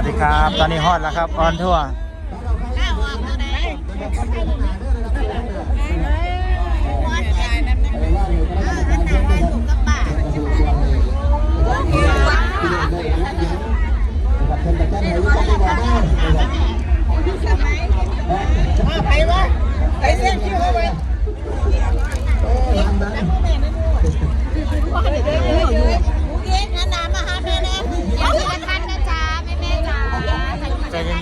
วัสดีครับ ตอนนี้ฮอตแล้วครับออนทัวร์ใจเ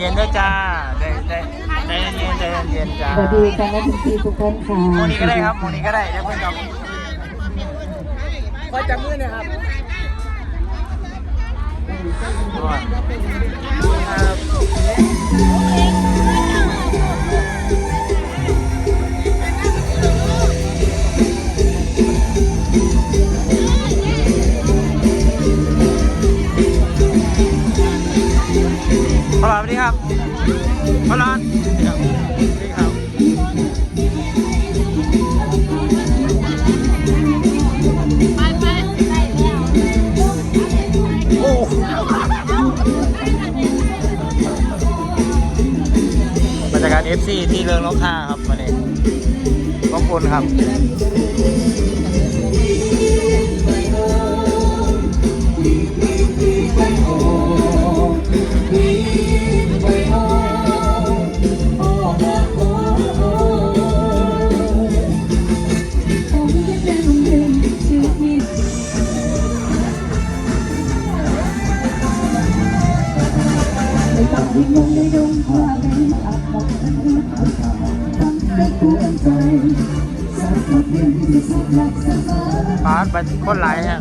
ย็นๆด้วยจ้าใจใจใจเย็นๆใจเย็นๆจ้าสวัสดีครับพี่ทุกท่านค่ะโมนี้ก็ได้ครับโมนี้ก็ได้อย่าเพิ่งกับคอยจับมือหนะครับพ พลานสวัสดีครับโอ้บรรยากาศ FC ที่เรืองนกท่าครับวันนี้ขอบคุณครับ ต้องที่งงในดงว่าเป็นคนเดียวที่สุดรักเสมอปาร์ตไหลฮะ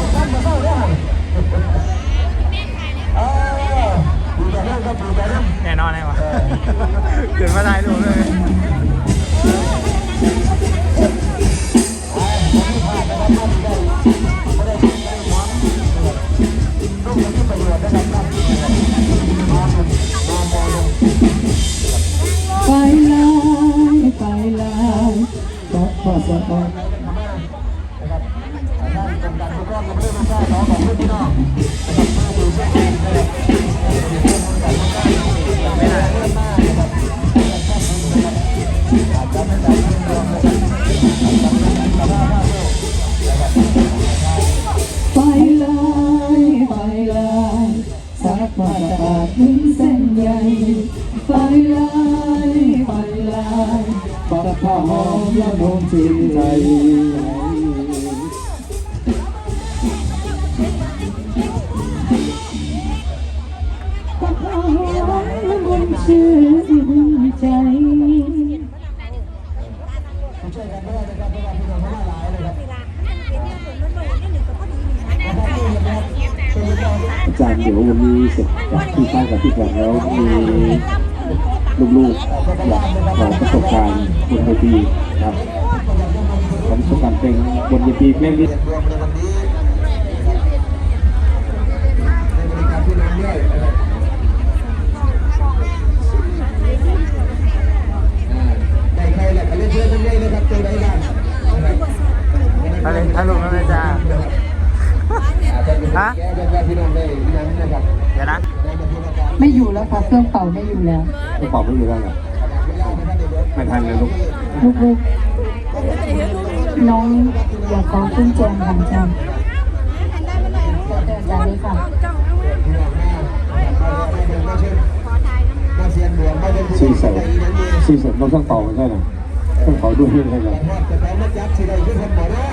ไปเลยไปเลยปักผ้าหอมละมุนชื่นใจปักผ้าหอมละมุนชื่นใจอาจารย์เดี๋ยววันนี้ สร็จากที่ป้ากับที่แฟนแล้วมีลูกๆอยากขอประสบการณ์บนเวทีครับขอประสบการณ์เพลงบนเวทีเพลงนี้ได้ใครแหละเล่นเชื่อเล่นะครับเจอได้ยังทะเลทะลุแล้วนะจ้า ฮะแก้เป็นว่าพี่น้องได้ยังนะครับเดี๋ยวนะ ไม่อยู่แล้วค่ะเครื่องเป่าไม่อยู่แล้วกระเป๋าไม่อยู่แล้วเหรอไม่ททันนะลูกลูกๆน้องอยากขอขึ้นแจงค่ะอาจารย์อาจารย์เลยค่ะมาเสียนดวงมาเป็นซีเสร์ซีเสร์ต้องต้องต่อกันใช่ไหมต้องขอด้วยใช่ไหมจะแพ้มาจับสิได้ขึ้นคนหมอหน้า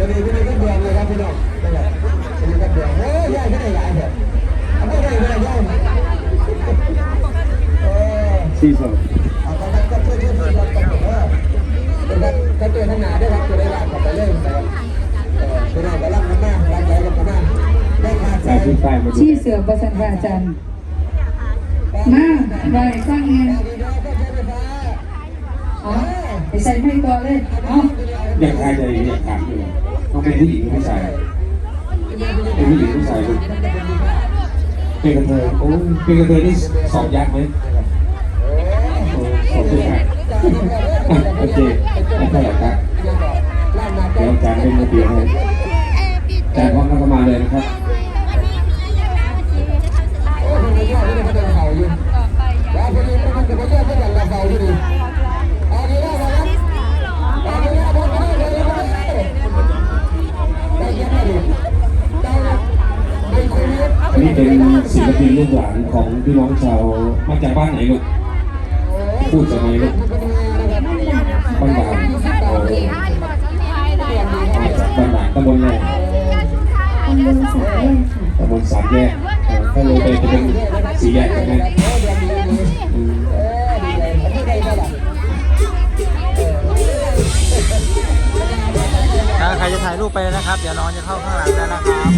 ดีอาจจะดีขึ้นในก็เดือนเลยครับพี่น้องนะครับนี่ก็เดือนเฮ้ยย่ายขึ้นได้หลายแบบเอาไม่ได้ไม่ได้ย่ายเออซีเสร์เอาไปก็ช่วยช่วยช่วยกันกันเออเป็นการกระตุ้นทั้งหนาด้วยครับจะได้หลับกับไปเล่นนะครับเออพี่น้องก็รักกันมากรักใจกันมากได้ขาดใจใต้ขึ้นใต้มาดูชี้เสือประสันค่ะอาจารย์มาไปฟังไงเอาไปใส่ไม่ตัวเลย เอ้าอยากทายใจอยากถามอยู่ ต้องเป็นผู้หญิงผู้ชายเป็นผู้หญิงผู้ชายลูกเป็นกระเทยโอ้เป็นกระเทยนี่สอบยากไหมโอ้สอบยากโอเคไม่เท่าไหร่ครับเดี๋ยวอาจารย์เป็นระเบียบให้อาจารย์พร้อมแล้วก็มาเลยนะครับ พี่น้องชาวมาจากบ้านไหนลูกพูดจากไหนลูกบ้านบางโอ้มาจากบ้านบางตำบลอะไรตำบลสามแยกค่ะตำบลสามแยกเออถ้าเลยไปจะเป็นสี่แยกใช่ไหมอืมถ้าใครจะถ่ายรูปไปเลยนะครับ เดี๋ยวน้องจะเข้าข้างหลังแล้วนะครับ